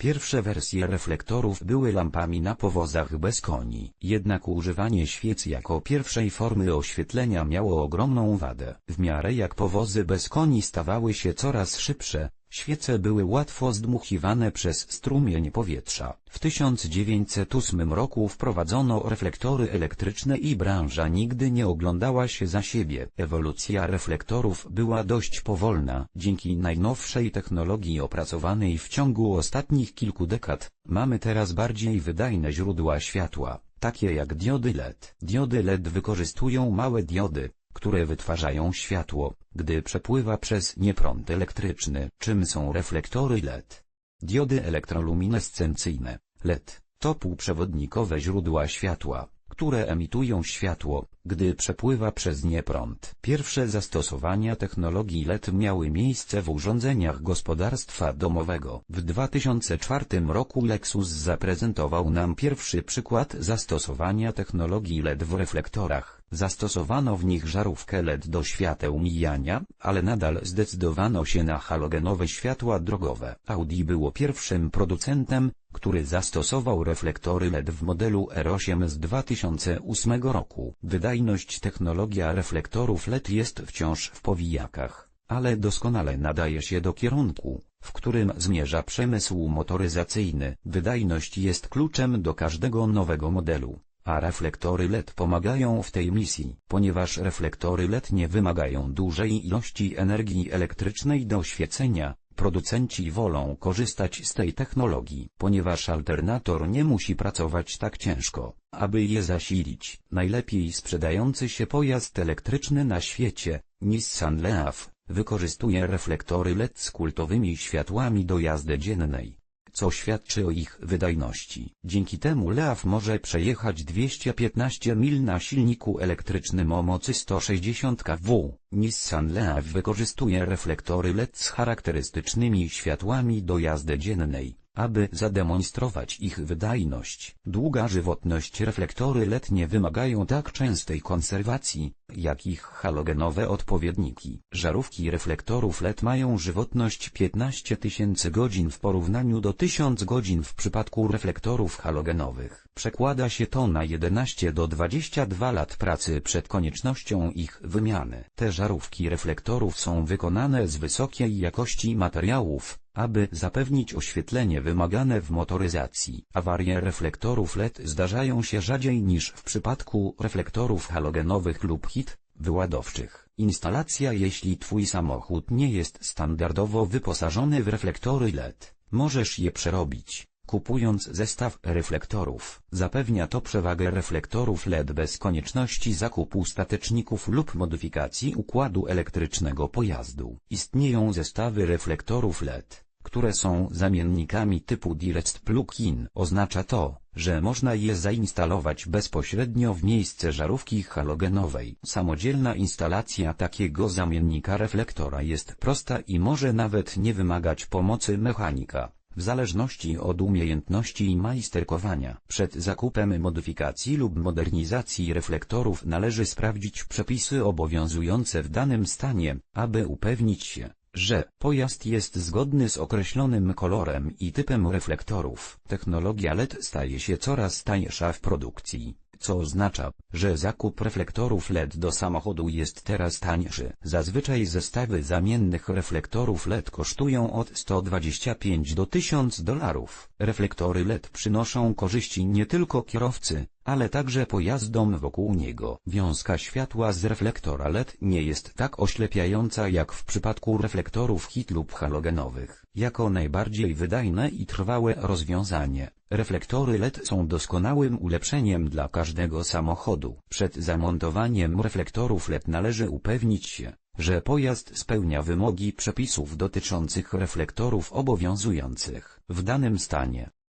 Pierwsze wersje reflektorów były lampami na powozach bez koni, jednak używanie świec jako pierwszej formy oświetlenia miało ogromną wadę. W miarę jak powozy bez koni stawały się coraz szybsze, świece były łatwo zdmuchiwane przez strumień powietrza. W 1908 roku wprowadzono reflektory elektryczne i branża nigdy nie oglądała się za siebie. Ewolucja reflektorów była dość powolna. Dzięki najnowszej technologii opracowanej w ciągu ostatnich kilku dekad, mamy teraz bardziej wydajne źródła światła, takie jak diody LED. Diody LED wykorzystują małe diody, które wytwarzają światło, gdy przepływa przez nie prąd elektryczny. Czym są reflektory LED? Diody elektroluminescencyjne, LED, to półprzewodnikowe źródła światła, które emitują światło, gdy przepływa przez nie prąd. Pierwsze zastosowania technologii LED miały miejsce w urządzeniach gospodarstwa domowego. W 2004 roku Lexus zaprezentował nam pierwszy przykład zastosowania technologii LED w reflektorach. Zastosowano w nich żarówkę LED do świateł mijania, ale nadal zdecydowano się na halogenowe światła drogowe. Audi było pierwszym producentem, który zastosował reflektory LED w modelu R8 z 2008 roku. Wydajność technologia reflektorów LED jest wciąż w powijakach, ale doskonale nadaje się do kierunku, w którym zmierza przemysł motoryzacyjny. Wydajność jest kluczem do każdego nowego modelu. A reflektory LED pomagają w tej misji, ponieważ reflektory LED nie wymagają dużej ilości energii elektrycznej do świecenia, producenci wolą korzystać z tej technologii, ponieważ alternator nie musi pracować tak ciężko, aby je zasilić. Najlepiej sprzedający się pojazd elektryczny na świecie, Nissan Leaf, wykorzystuje reflektory LED z kultowymi światłami do jazdy dziennej co świadczy o ich wydajności. Dzięki temu Leaf może przejechać 215 mil na silniku elektrycznym o mocy 160 kW. Nissan Leaf wykorzystuje reflektory LED z charakterystycznymi światłami do jazdy dziennej, aby zademonstrować ich wydajność. Długa żywotność reflektory LED nie wymagają tak częstej konserwacji, jak ich halogenowe odpowiedniki. Żarówki reflektorów LED mają żywotność 15 tysięcy godzin w porównaniu do 1000 godzin w przypadku reflektorów halogenowych. Przekłada się to na 11 do 22 lat pracy przed koniecznością ich wymiany. Te żarówki reflektorów są wykonane z wysokiej jakości materiałów, aby zapewnić oświetlenie wymagane w motoryzacji. Awarie reflektorów LED zdarzają się rzadziej niż w przypadku reflektorów halogenowych lub HIT, wyładowczych. Instalacja Jeśli Twój samochód nie jest standardowo wyposażony w reflektory LED, możesz je przerobić. Kupując zestaw reflektorów, zapewnia to przewagę reflektorów LED bez konieczności zakupu stateczników lub modyfikacji układu elektrycznego pojazdu. Istnieją zestawy reflektorów LED, które są zamiennikami typu Direct Plug-in. Oznacza to, że można je zainstalować bezpośrednio w miejsce żarówki halogenowej. Samodzielna instalacja takiego zamiennika reflektora jest prosta i może nawet nie wymagać pomocy mechanika w zależności od umiejętności majsterkowania. Przed zakupem modyfikacji lub modernizacji reflektorów należy sprawdzić przepisy obowiązujące w danym stanie, aby upewnić się, że pojazd jest zgodny z określonym kolorem i typem reflektorów. Technologia LED staje się coraz tańsza w produkcji co oznacza, że zakup reflektorów LED do samochodu jest teraz tańszy. Zazwyczaj zestawy zamiennych reflektorów LED kosztują od 125 do 1000 dolarów. Reflektory LED przynoszą korzyści nie tylko kierowcy, ale także pojazdom wokół niego. Wiązka światła z reflektora LED nie jest tak oślepiająca jak w przypadku reflektorów HIT lub halogenowych. Jako najbardziej wydajne i trwałe rozwiązanie, reflektory LED są doskonałym ulepszeniem dla każdego samochodu. Przed zamontowaniem reflektorów LED należy upewnić się, że pojazd spełnia wymogi przepisów dotyczących reflektorów obowiązujących w danym stanie.